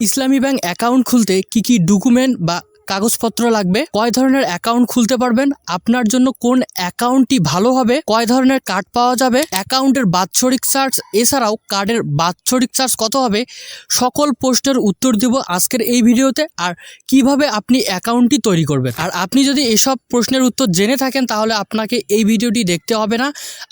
ইসলামী bank account খুলতে কি কি ডকুমেন্ট বা কাগজপত্র লাগবে? কয় ধরনের অ্যাকাউন্ট খুলতে পারবেন? আপনার জন্য কোন অ্যাকাউন্টটি ভালো হবে? কয় ধরনের কার্ড পাওয়া যাবে? অ্যাকাউন্টের বাৎসরিক চার্জ এছাড়াও কার্ডের বাৎসরিক চার্জ কত হবে? সকল প্রশ্নের উত্তর দিব আজকের এই ভিডিওতে। আর কীভাবে আপনি অ্যাকাউন্টটি তৈরি করবেন? আর আপনি যদি এসব প্রশ্নের উত্তর জেনে থাকেন, তাহলে আপনাকে এই ভিডিওটি দেখতে হবে না।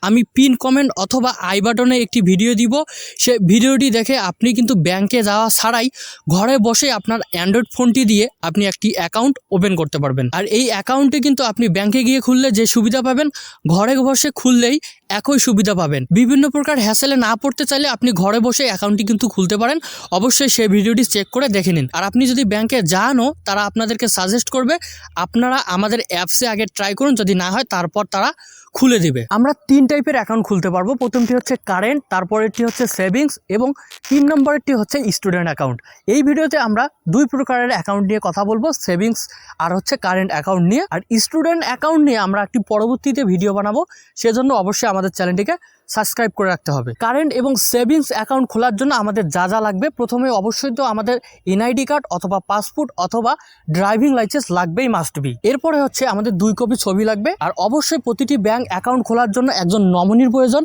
আমি পিন কমেন্ট অথবা আই বাটনে একটি ভিডিও দিব। সে ভিডিওটি দেখে আপনি কিন্তু ব্যাংকে যাওয়া ছাড়াই ঘরে বসে আপনার অ্যান্ড্রয়েড ফোনটি দিয়ে আপনি একটি অ্যাকাউন্ট ওপেন করতে পারবেন। আর এই অ্যাকাউন্টে কিন্তু আপনি ব্যাংকে গিয়ে খুললে যে সুবিধা পাবেন, ঘরে বসে খুললেই একই সুবিধা পাবেন। বিভিন্ন প্রকার হ্যাসেলে না পড়তে চাইলে আপনি ঘরে বসে অ্যাকাউন্টটি কিন্তু খুলতে পারেন। অবশ্যই সেই ভিডিওটি চেক করে দেখে নিন। আর আপনি যদি ব্যাংকে যানও, তারা আপনাদেরকে সাজেস্ট করবে, আপনারা আমাদের অ্যাপসে আগে ট্রাই করুন। যদি না হয়, তারপর তারা খুলে দিবে। আমরা তিন টাইপের অ্যাকাউন্ট খুলতে পারব। প্রথমটি হচ্ছে কারেন্ট তারপরেরটি হচ্ছে সেভিংস এবং তিন নম্বরেরটি হচ্ছে স্টুডেন্ট অ্যাকাউন্ট এই ভিডিওতে আমরা দুই প্রকারের অ্যাকাউন্ট নিয়ে কথা বলব সেভিংস আর হচ্ছে কারেন্ট অ্যাকাউন্ট নিয়ে। আর স্টুডেন্ট অ্যাকাউন্ট নিয়ে আমরা একটি পরবর্তীতে ভিডিও বানাবো। সেজন্য অবশ্যই আমাদের চ্যানেলটিকে সাবস্ক্রাইব করে রাখতে হবে। কারেন্ট এবং সেভিংস অ্যাকাউন্ট খোলার জন্য আমাদের যা যা লাগবে, প্রথমে অবশ্যই তো আমাদের এনআইডি কার্ড অথবা পাসপোর্ট অথবা ড্রাইভিং লাইসেন্স লাগবেই মাস্ট বি এরপরে হচ্ছে আমাদের দুই কপি ছবি লাগবে। আর অবশ্যই প্রতিটি ব্যাংক অ্যাকাউন্ট খোলার জন্য একজন নমনির প্রয়োজন।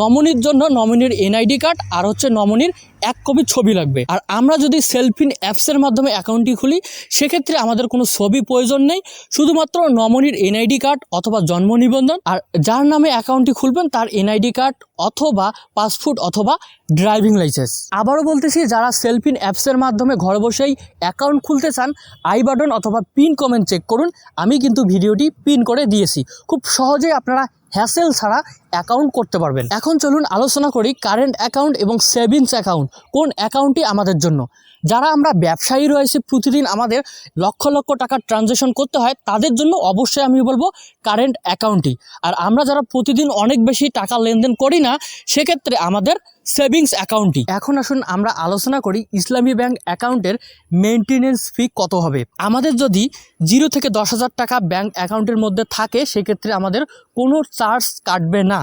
নমনির জন্য নমিনির এনআইডি কার্ড আর হচ্ছে নমিনির এক কপি ছবি লাগবে। আর আমরা যদি সেলফিন অ্যাপসের মাধ্যমে অ্যাকাউন্টটি খুলি, সেক্ষেত্রে আমাদের কোনো ছবি প্রয়োজন নেই। শুধুমাত্র নমিনির এনআইডি কার্ড অথবা জন্ম নিবন্ধন। আর যার নামে অ্যাকাউন্টটি খুলবেন, তার এনআইডি কার্ড অথবা পাসপোর্ট অথবা ড্রাইভিং লাইসেন্স। আবারও বলতেছি, যারা সেলফিন অ্যাপসের মাধ্যমে ঘরে বসেই অ্যাকাউন্ট খুলতে চান, আই বাটন অথবা পিন কমেন্ট চেক করুন। আমি কিন্তু ভিডিওটি পিন করে দিয়েছি। খুব সহজেই আপনারা হ্যাসেল ছাড়া অ্যাকাউন্ট করতে পারবেন। এখন চলুন আলোচনা করি কারেন্ট অ্যাকাউন্ট এবং সেভিংস অ্যাকাউন্ট কোন অ্যাকাউন্টটি আমাদের জন্য। যারা আমরা ব্যবসায়ী রয়েছে, প্রতিদিন আমাদের লক্ষ লক্ষ টাকার ট্রানজ্যাকশন করতে হয়, তাদের জন্য অবশ্যই আমি বলব কারেন্ট অ্যাকাউন্টই আর আমরা যারা প্রতিদিন অনেক বেশি টাকা লেনদেন করি না, সেক্ষেত্রে আমাদের সেভিংস অ্যাকাউন্টটি এখন আসুন আমরা আলোচনা করি ইসলামী ব্যাংক অ্যাকাউন্টের মেনটেনেন্স ফি কত হবে। আমাদের যদি জিরো থেকে দশ হাজার টাকা ব্যাংক অ্যাকাউন্টের মধ্যে থাকে, সেক্ষেত্রে আমাদের কোনো চার্জ কাটবে না।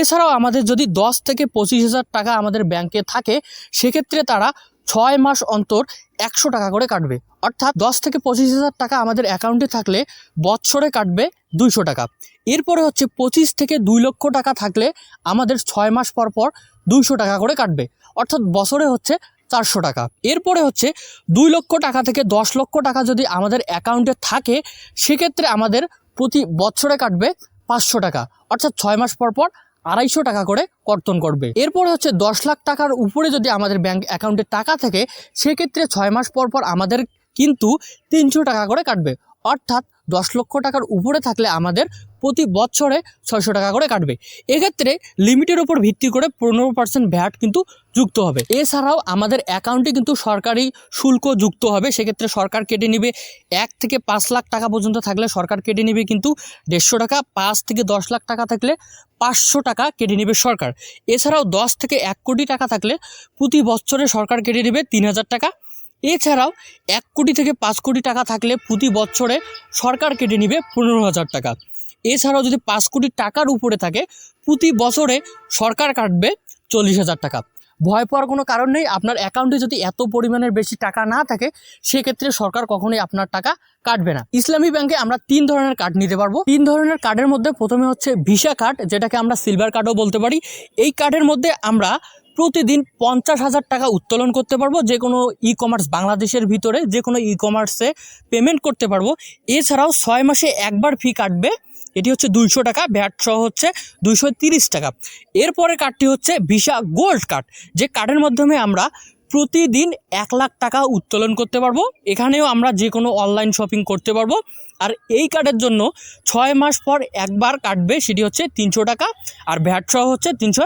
এছাড়াও আমাদের যদি দশ থেকে পঁচিশ হাজার টাকা আমাদের ব্যাংকে থাকে, সেক্ষেত্রে তারা ছয় মাস অন্তর একশো টাকা করে কাটবে। অর্থাৎ দশ থেকে পঁচিশ হাজার টাকা আমাদের অ্যাকাউন্টে থাকলে বৎসরে কাটবে দুইশো টাকা। এরপরে হচ্ছে পঁচিশ থেকে দুই লক্ষ টাকা থাকলে আমাদের ছয় মাস পর পর দুইশো টাকা করে কাটবে। অর্থাৎ বছরে হচ্ছে চারশো টাকা। এরপরে হচ্ছে দুই লক্ষ টাকা থেকে দশ লক্ষ টাকা যদি আমাদের অ্যাকাউন্টে থাকে, সেক্ষেত্রে আমাদের প্রতি বছরে কাটবে পাঁচশো টাকা। অর্থাৎ ছয় মাস পর পর আড়াইশো টাকা করে কর্তন করবে। এরপরে হচ্ছে দশ লাখ টাকার উপরে যদি আমাদের ব্যাংক অ্যাকাউন্টে টাকা থাকে, সেক্ষেত্রে ছয় মাস পর পর আমাদের কিন্তু তিনশো টাকা করে কাটবে। অর্থাৎ দশ লক্ষ টাকার উপরে থাকলে আমাদের প্রতি বছরে ছয়শো টাকা করে কাটবে। এক্ষেত্রে লিমিটের উপর ভিত্তি করে পনেরো পার্সেন্ট ভ্যাট কিন্তু যুক্ত হবে। এছাড়াও আমাদের অ্যাকাউন্টে কিন্তু সরকারি শুল্ক যুক্ত হবে। সেক্ষেত্রে সরকার কেটে নেবে এক থেকে পাঁচ লাখ টাকা পর্যন্ত থাকলে সরকার কেটে নেবে কিন্তু দেড়শো টাকা, পাঁচ থেকে দশ লাখ টাকা থাকলে পাঁচশো টাকা কেটে নেবে সরকার। এছাড়াও দশ থেকে এক কোটি টাকা থাকলে প্রতি বছরে সরকার কেটে নেবে তিন হাজার টাকা। এছাড়াও এক কোটি থেকে পাঁচ কোটি টাকা থাকলে প্রতি বছরে সরকার কেটে নেবে পনেরো হাজার টাকা। এছাড়াও যদি পাঁচ কোটি টাকার উপরে থাকে, প্রতি বছরে সরকার কাটবে চল্লিশ হাজার টাকা। ভয় পাওয়ার কোনো কারণ নেই, আপনার অ্যাকাউন্টে যদি এত পরিমাণের বেশি টাকা না থাকে, সেক্ষেত্রে সরকার কখনোই আপনার টাকা কাটবে না। ইসলামী ব্যাংকে আমরা তিন ধরনের কার্ড নিতে পারব। তিন ধরনের কার্ডের মধ্যে প্রথমে হচ্ছে ভিসা কার্ড যেটাকে আমরা সিলভার কার্ডও বলতে পারি। এই কার্ডের মধ্যে আমরা প্রতিদিন পঞ্চাশ হাজার টাকা উত্তোলন করতে পারব, যে কোনো ই কমার্স বাংলাদেশের ভিতরে যে কোনো ই কমার্সে পেমেন্ট করতে পারব। এছাড়াও ছয় মাসে একবার ফি কাটবে, এটি হচ্ছে দুইশো টাকা ভ্যাট সহ হচ্ছে দুইশো তিরিশ টাকা। এরপরে কার্ডটি হচ্ছে ভিসা গোল্ড কার্ড যে কার্ডের মাধ্যমে আমরা প্রতিদিন এক লাখ টাকা উত্তোলন করতে পারব। এখানেও আমরা যে কোনো অনলাইন শপিং করতে পারব। আর এই কার্ডের জন্য ছয় মাস পর একবার কাটবে, সেটি হচ্ছে তিনশো টাকা, আর ভ্যাট সহ হচ্ছে তিনশো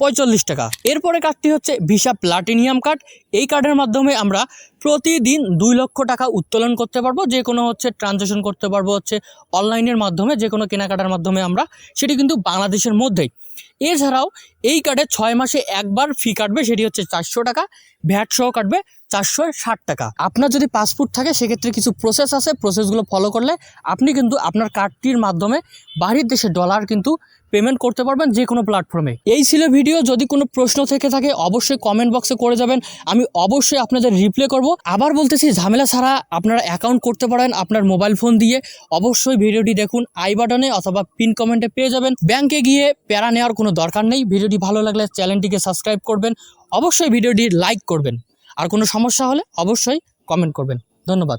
পঁয়তাল্লিশ টাকা। এরপরে কার্ডটি হচ্ছে ভিসা প্লাটিনিয়াম কার্ড এই কার্ডের মাধ্যমে আমরা প্রতিদিন দুই লক্ষ টাকা উত্তোলন করতে পারব। যে কোনো হচ্ছে ট্রানজ্যাকশন করতে পারব হচ্ছে অনলাইনের মাধ্যমে। যে কোনো কেনাকাটার মাধ্যমে আমরা। সেটি কিন্তু বাংলাদেশের মধ্যেই। এছাড়াও এই কার্ডে ছয় মাসে একবার ফি কাটবে, সেটি হচ্ছে চারশো টাকা। ভ্যাট সহ কাটবে চারশো ষাট টাকা। আপনার যদি পাসপোর্ট থাকে, সেক্ষেত্রে কিছু প্রসেস আছে। প্রসেসগুলো ফলো করলে আপনি কিন্তু আপনার কার্ডটির মাধ্যমে বাহির দেশে ডলার কিন্তু পেমেন্ট করতে পারবেন যে কোনো প্ল্যাটফর্মে এই ছিল ভিডিও যদি কোনো প্রশ্ন থেকে থাকে, অবশ্যই কমেন্ট বক্সে করে যাবেন। আমি অবশ্যই আপনাদের রিপ্লাই করব। আবার বলতেছি, ঝামেলা ছাড়া আপনারা অ্যাকাউন্ট করতে পারেন আপনার মোবাইল ফোন দিয়ে। অবশ্যই ভিডিওটি দেখুন, আই বাটনে অথবা পিন কমেন্টে পেয়ে যাবেন। ব্যাংকে গিয়ে প্যারা নেওয়ার কোনো দরকার নেই। ভিডিওটি ভালো লাগলে চ্যানেলটিকে সাবস্ক্রাইব করবেন। অবশ্যই ভিডিওটি লাইক করবেন। আর কোনো সমস্যা হলে অবশ্যই কমেন্ট করবেন। ধন্যবাদ।